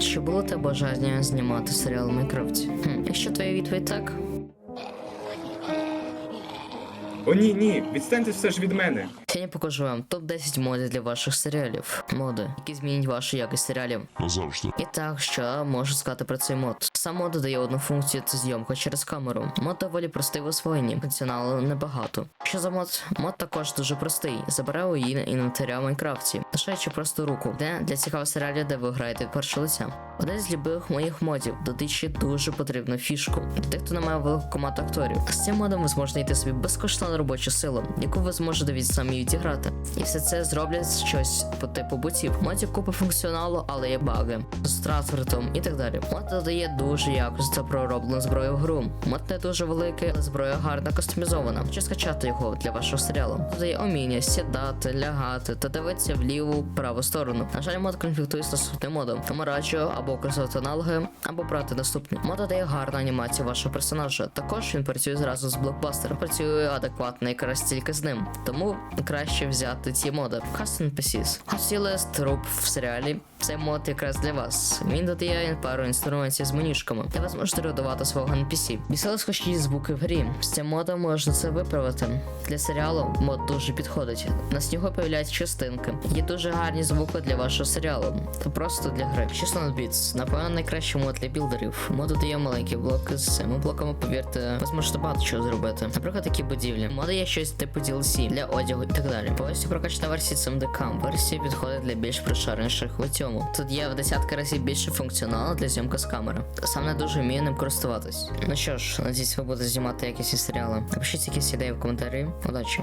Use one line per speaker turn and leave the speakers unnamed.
Чи було те бажання знімати серіал Майнкрафті? Хм, якщо твоя відповідь так,
О ні, ні, відстаньте все ж від мене.
Сьогодні покажу вам топ-10 модів для ваших серіалів. Моди, які змінять вашу якість серіалів.
Назавжди.
І так, що можу сказати про цей мод. Сам мод додає одну функцію це зйомка через камеру. Мод доволі простий в освоєнні, функціоналу небагато. Що за мод? Мод також дуже простий. Забирає її інвентаря в Майнкрафті, лишаючи просто руку, де для цікавого серіалів, де ви граєте першого лиця. Один з любих моїх модів додичі дуже потрібну фішку. Тих, хто не має велику команду акторів. З цим модом ви зможете знайти собі безкоштовну робочу силу, яку ви зможете від самі відіграти. І все це зроблять щось по типу ботів. В моді купа функціоналу, але є баги з транспортом і так далі. Мод додає дуже якісно пророблену зброю в гру. Мод не дуже великий, але зброя гарно кастомізована. Чи скачати його для вашого серіалу? Додає уміння сідати, лягати та дивитися в ліву праву сторону. На жаль, мод конфліктує з наступним модом. Тому раджу або користувати аналоги, або брати наступний. Мод додає гарну анімацію вашого персонажа. Також він працює зразу з блокбастером. Працює адекватно якраз тільки з ним. Тому краще взяти ці моди. Custom NPCs. Хасілест труп в серіалі. Цей мод якраз для вас. Він додає пару інструментів з менюшками, де ви зможете редувати свого NPC. Бісили схожі звуки в грі. З цим модом можна це виправити. Для серіалу мод дуже підходить. На снігу появляються частинки. Є дуже гарні звуки для вашого серіалу. Та просто для гри. 16 Beats. Напевно, найкращий мод для білдерів. Мод додає маленькі блоки з цими блоками, повірте, ви зможете багато чого зробити. Наприклад, такі будівлі. Моди є щось типу DLC для одягу і так далі. Повністю прокачана версія CMDK. Версія підходить для більш прошарених в цьому. Тут є в десятки разів більше функціоналу для зйомки з камери. Сам не дуже вмію ним користуватись. Ну що ж, надіюсь, ви будете знімати якісь серіали. Напишіть якісь ідеї в коментарі. Удачі!